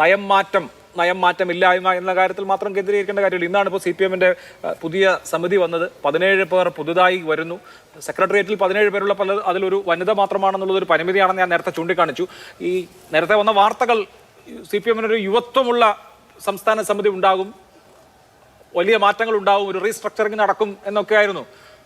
നയം മാറ്റം നയം മാറ്റമില്ലായ്മ എന്ന കാര്യത്തിൽ മാത്രം കേന്ദ്രീകരിക്കേണ്ട കാര്യമില്ല. ഇന്നാണ് ഇപ്പോൾ സി പി എമ്മിന്റെ പുതിയ സമിതി വന്നത്. പതിനേഴ് പേർ പുതുതായി വരുന്നു. സെക്രട്ടേറിയറ്റിൽ പതിനേഴ് പേരുള്ള പല അതിലൊരു വനിത മാത്രമാണെന്നുള്ളത് ഒരു പരിമിതിയാണെന്ന് ഞാൻ നേരത്തെ ചൂണ്ടിക്കാണിച്ചു. ഈ നേരത്തെ വന്ന വാർത്തകൾ സി പി എമ്മിനൊരു യുവത്വമുള്ള സംസ്ഥാന സമിതി ഉണ്ടാകും. വലിയ മാറ്റങ്ങൾ ഉണ്ടാവും ഒരു റീസ്ട്രക്ചറിങ് നടക്കും എന്നൊക്കെ ആയിരുന്നു.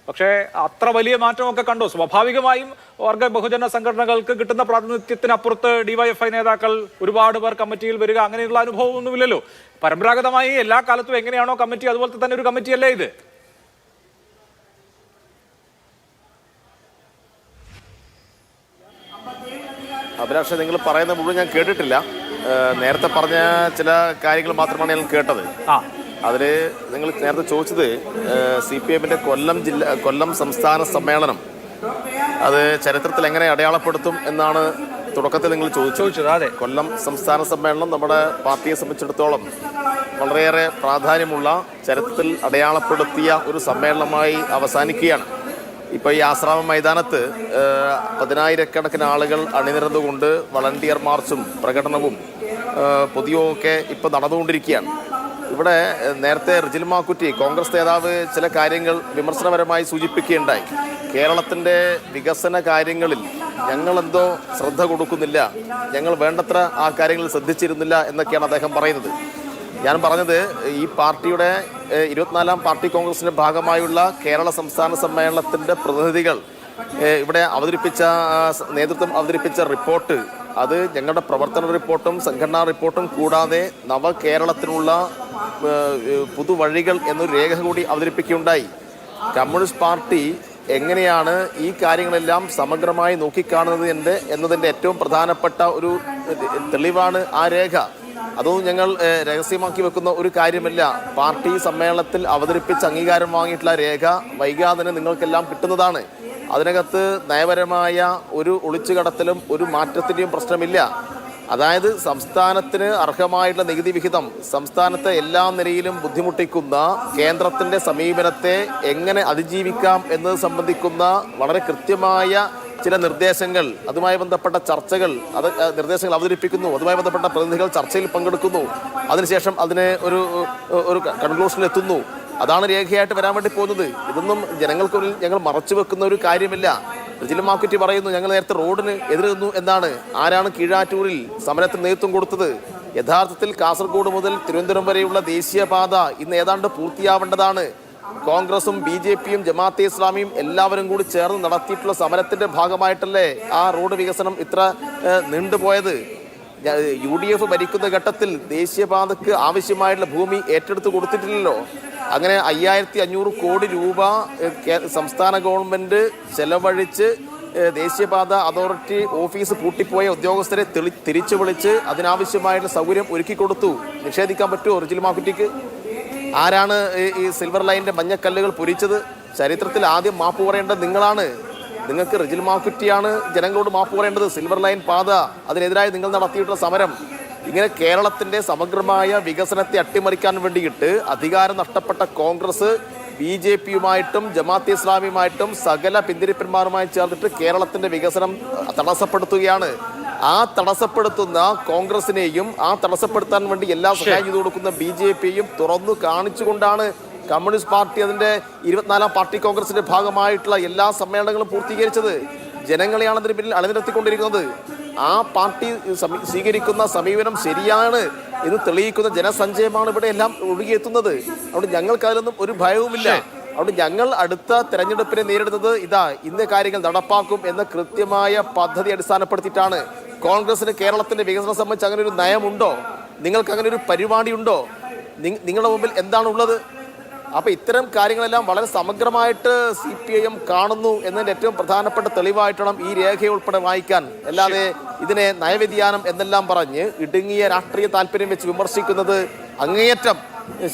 പക്ഷേ അത്ര വലിയ മാറ്റമൊക്കെ കണ്ടു. സ്വാഭാവികമായും വർഗ ബഹുജന സംഘടനകൾക്ക് കിട്ടുന്ന പ്രാതിനിധ്യത്തിനപ്പുറത്ത് ഡിവൈഎഫ്ഐ നേതാക്കൾ ഒരുപാട് പേർ കമ്മിറ്റിയിൽ വരിക അങ്ങനെയുള്ള അനുഭവമൊന്നുമില്ലല്ലോ. പരമ്പരാഗതമായി എല്ലാ കാലത്തും എങ്ങനെയാണോ കമ്മിറ്റി അതുപോലത്തെ തന്നെ ഒരു കമ്മിറ്റിയല്ലേ ഇത്? അഭിലാഷ നിങ്ങൾ പറയുന്ന മുഴുവൻ ഞാൻ കേട്ടിട്ടില്ല. നേരത്തെ പറഞ്ഞ ചില കാര്യങ്ങൾ മാത്രമാണ് ഞാൻ കേട്ടത്. ആ. അതിൽ നിങ്ങൾ നേരത്തെ ചോദിച്ചത് സി പി എമ്മിന്റെ കൊല്ലം ജില്ല കൊല്ലം സംസ്ഥാന സമ്മേളനം അത് ചരിത്രത്തിൽ എങ്ങനെ അടയാളപ്പെടുത്തും എന്നാണ് തുടക്കത്തിൽ നിങ്ങൾ ചോദിച്ചു ചോദിച്ചത് അതെ. കൊല്ലം സംസ്ഥാന സമ്മേളനം നമ്മുടെ പാർട്ടിയെ സംബന്ധിച്ചിടത്തോളം വളരെയേറെ പ്രാധാന്യമുള്ള ചരിത്രത്തിൽ അടയാളപ്പെടുത്തിയ ഒരു സമ്മേളനമായി അവസാനിക്കുകയാണ്. ഇപ്പോൾ ഈ ആശ്രാമ മൈതാനത്ത് പതിനായിരക്കണക്കിന് ആളുകൾ അണിനിരന്നുകൊണ്ട് വളണ്ടിയർ മാർച്ചും പ്രകടനവും പൊതുയോഗമൊക്കെ ഇപ്പോൾ നടന്നുകൊണ്ടിരിക്കുകയാണ്. ഇവിടെ നേരത്തെ റിജിൽ മാക്കുറ്റി കോൺഗ്രസ് നേതാവ് ചില കാര്യങ്ങൾ വിമർശനപരമായി സൂചിപ്പിക്കുകയുണ്ടായി. കേരളത്തിന്റെ വികസന കാര്യങ്ങളിൽ ഞങ്ങളെന്തോ ശ്രദ്ധ കൊടുക്കുന്നില്ല ഞങ്ങൾ വേണ്ടത്ര ആ കാര്യങ്ങളിൽ ശ്രദ്ധിച്ചിരുന്നില്ല എന്നൊക്കെയാണ് അദ്ദേഹം പറയുന്നത്. ഞാൻ പറഞ്ഞത് ഈ പാർട്ടിയുടെ ഇരുപത്തിനാലാം പാർട്ടി കോൺഗ്രസിന്റെ ഭാഗമായുള്ള കേരള സംസ്ഥാന സമ്മേളനത്തിന്റെ പ്രതിനിധികൾ ഇവിടെ അവതരിപ്പിച്ച നേതൃത്വം അവതരിപ്പിച്ച റിപ്പോർട്ട് അത് ഞങ്ങളുടെ പ്രവർത്തന റിപ്പോർട്ടും സംഘടനാ റിപ്പോർട്ടും കൂടാതെ നവകേരളത്തിനുള്ള പുതുവഴികൾ എന്നൊരു രേഖ കൂടി അവതരിപ്പിക്കുകയുണ്ടായി. കമ്മ്യൂണിസ്റ്റ് പാർട്ടി എങ്ങനെയാണ് ഈ കാര്യങ്ങളെല്ലാം സമഗ്രമായി നോക്കിക്കാണുന്നത് എന്ന് എന്നതിന്റെ ഏറ്റവും പ്രധാനപ്പെട്ട ഒരു തെളിവാണ് ആ രേഖ. അതൊന്നും ഞങ്ങൾ രഹസ്യമാക്കി വെക്കുന്ന ഒരു കാര്യമല്ല. പാർട്ടി സമ്മേളനത്തിൽ അവതരിപ്പിച്ച് അംഗീകാരം വാങ്ങിയിട്ടുള്ള രേഖ വൈകാതെ തന്നെ നിങ്ങൾക്കെല്ലാം കിട്ടുന്നതാണ്. അതിനകത്ത് നയപരമായ ഒരു ഒളിച്ചുകടത്തലും ഒരു മാറ്റത്തിന്റെയും പ്രശ്നമില്ല. അതായത് സംസ്ഥാനത്തിന് അർഹമായിട്ടുള്ള നികുതി വിഹിതം സംസ്ഥാനത്തെ എല്ലാ നിലയിലും ബുദ്ധിമുട്ടിക്കുന്ന കേന്ദ്രത്തിന്റെ സമീപനത്തെ എങ്ങനെ അതിജീവിക്കാം എന്നത് സംബന്ധിക്കുന്ന വളരെ കൃത്യമായ ചില നിർദ്ദേശങ്ങൾ അതുമായി ബന്ധപ്പെട്ട ചർച്ചകൾ അത് നിർദ്ദേശങ്ങൾ അവതരിപ്പിക്കുന്നു. അതുമായി ബന്ധപ്പെട്ട പ്രതിനിധികൾ ചർച്ചയിൽ പങ്കെടുക്കുന്നു. അതിനുശേഷം അതിനെ ഒരു ഒരു കൺക്ലൂഷനിലെത്തുന്നു അതാണ് രേഖയായിട്ട് വരാൻ വേണ്ടി പോകുന്നത്. ഇതൊന്നും ജനങ്ങൾക്കുള്ളിൽ ഞങ്ങൾ മറച്ചു വെക്കുന്ന ഒരു കാര്യമില്ല. റിജിൽ മാക്കുറ്റി പറയുന്നു ഞങ്ങൾ നേരത്തെ റോഡിന് എതിരുന്നു എന്നാണ്. ആരാണ് കീഴാറ്റൂരിൽ സമരത്തിന് നേതൃത്വം കൊടുത്തത്? യഥാർത്ഥത്തിൽ കാസർഗോഡ് മുതൽ തിരുവനന്തപുരം വരെയുള്ള ദേശീയപാത ഇന്ന് ഏതാണ്ട് പൂർത്തിയാവേണ്ടതാണ്. കോൺഗ്രസും ബി ജെ പിയും ജമാഅത്തെ ഇസ്ലാമിയും എല്ലാവരും കൂടി ചേർന്ന് നടത്തിയിട്ടുള്ള സമരത്തിന്റെ ഭാഗമായിട്ടല്ലേ ആ റോഡ് വികസനം ഇത്ര നീണ്ടുപോയത്? യു ഡി എഫ് ഭരിക്കുന്ന ഘട്ടത്തിൽ ദേശീയപാതക്ക് ആവശ്യമായിട്ടുള്ള ഭൂമി ഏറ്റെടുത്ത് കൊടുത്തിട്ടില്ലല്ലോ. അങ്ങനെ അയ്യായിരത്തി അഞ്ഞൂറ് കോടി രൂപ സംസ്ഥാന ഗവൺമെന്റ് ചെലവഴിച്ച് ദേശീയപാത അതോറിറ്റി ഓഫീസ് പൂട്ടിപ്പോയ ഉദ്യോഗസ്ഥരെ തിരിച്ചു വിളിച്ച് അതിനാവശ്യമായിട്ടുള്ള സൗകര്യം ഒരുക്കി കൊടുത്തു. നിഷേധിക്കാൻ പറ്റുമോ ഒറിജിനൽ മാക്കുറ്റിക്ക്? ആരാണ് ഈ സിൽവർ ലൈനിന്റെ മഞ്ഞക്കല്ലുകൾ പൊരിച്ചത്? ചരിത്രത്തിൽ ആദ്യം മാപ്പ് പറയേണ്ടത് നിങ്ങളാണ്. നിങ്ങൾക്ക് റിജിൽ മാക്കുറ്റിയാണ് ജനങ്ങളോട് മാപ്പ് പറയേണ്ടത്. സിൽവർ ലൈൻ പാത. അതിനെതിരായി നിങ്ങൾ നടത്തിയിട്ടുള്ള സമരം. ഇങ്ങനെ കേരളത്തിന്റെ സമഗ്രമായ വികസനത്തെ അട്ടിമറിക്കാൻ വേണ്ടിയിട്ട് അധികാരം നഷ്ടപ്പെട്ട കോൺഗ്രസ് ബി ജെ പിയുമായിട്ടും ജമാഅത്തെ ഇസ്ലാമിയുമായിട്ടും സകല പിന്തിരിപ്പന്മാരുമായി ചേർന്നിട്ട് കേരളത്തിന്റെ വികസനം തടസ്സപ്പെടുത്തുകയാണ്. ആ തടസ്സപ്പെടുത്തുന്ന കോൺഗ്രസിനെയും ആ തടസ്സപ്പെടുത്താൻ വേണ്ടി എല്ലാ സഹായം ചെയ്തു കൊടുക്കുന്ന ബി ജെ പിയും തുറന്നു കാണിച്ചുകൊണ്ടാണ് കമ്മ്യൂണിസ്റ്റ് പാർട്ടി അതിന്റെ ഇരുപത്തിനാലാം പാർട്ടി കോൺഗ്രസിന്റെ ഭാഗമായിട്ടുള്ള എല്ലാ സമ്മേളനങ്ങളും പൂർത്തീകരിച്ചത് ജനങ്ങളെയാണ് അതിന് പിന്നിൽ അണിനിരത്തിക്കൊണ്ടിരിക്കുന്നത്. ആ പാർട്ടി സ്വീകരിക്കുന്ന സമീപനം ശരിയാണ് എന്ന് തെളിയിക്കുന്ന ജനസഞ്ചയമാണ് ഇവിടെ എല്ലാം ഒഴുകിയെത്തുന്നത്. അതുകൊണ്ട് ഞങ്ങൾക്ക് അതിലൊന്നും ഒരു ഭയവുമില്ല. അതുകൊണ്ട് ഞങ്ങൾ അടുത്ത തെരഞ്ഞെടുപ്പിനെ നേരിടുന്നത് ഇതാ ഇന്ന കാര്യങ്ങൾ നടപ്പാക്കും എന്ന കൃത്യമായ പദ്ധതി അടിസ്ഥാനപ്പെടുത്തിയിട്ടാണ്. കോൺഗ്രസിന് കേരളത്തിന്റെ വികസനം സംബന്ധിച്ച് അങ്ങനെ ഒരു നയമുണ്ടോ? നിങ്ങൾക്ക് അങ്ങനെ ഒരു പരിപാടിയുണ്ടോ? നിങ്ങളുടെ മുമ്പിൽ എന്താണ് ഉള്ളത് അപ്പൊ ഇത്തരം കാര്യങ്ങളെല്ലാം വളരെ സമഗ്രമായിട്ട് സി പി ഐ എം കാണുന്നു എന്നതിന്റെ ഏറ്റവും പ്രധാനപ്പെട്ട തെളിവായിട്ടണം ഈ രേഖ ഉൾപ്പെടെ വായിക്കാൻ അല്ലാതെ ഇതിനെ നയവ്യതിയാനം എന്നെല്ലാം പറഞ്ഞ് ഇടുങ്ങിയ രാഷ്ട്രീയ താല്പര്യം വെച്ച് വിമർശിക്കുന്നത് അങ്ങേയറ്റം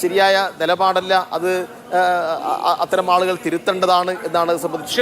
ശരിയായ നിലപാടല്ല അത് അത്തരം ആളുകൾ തിരുത്തേണ്ടതാണ് എന്നാണ് സംബന്ധിച്ച്.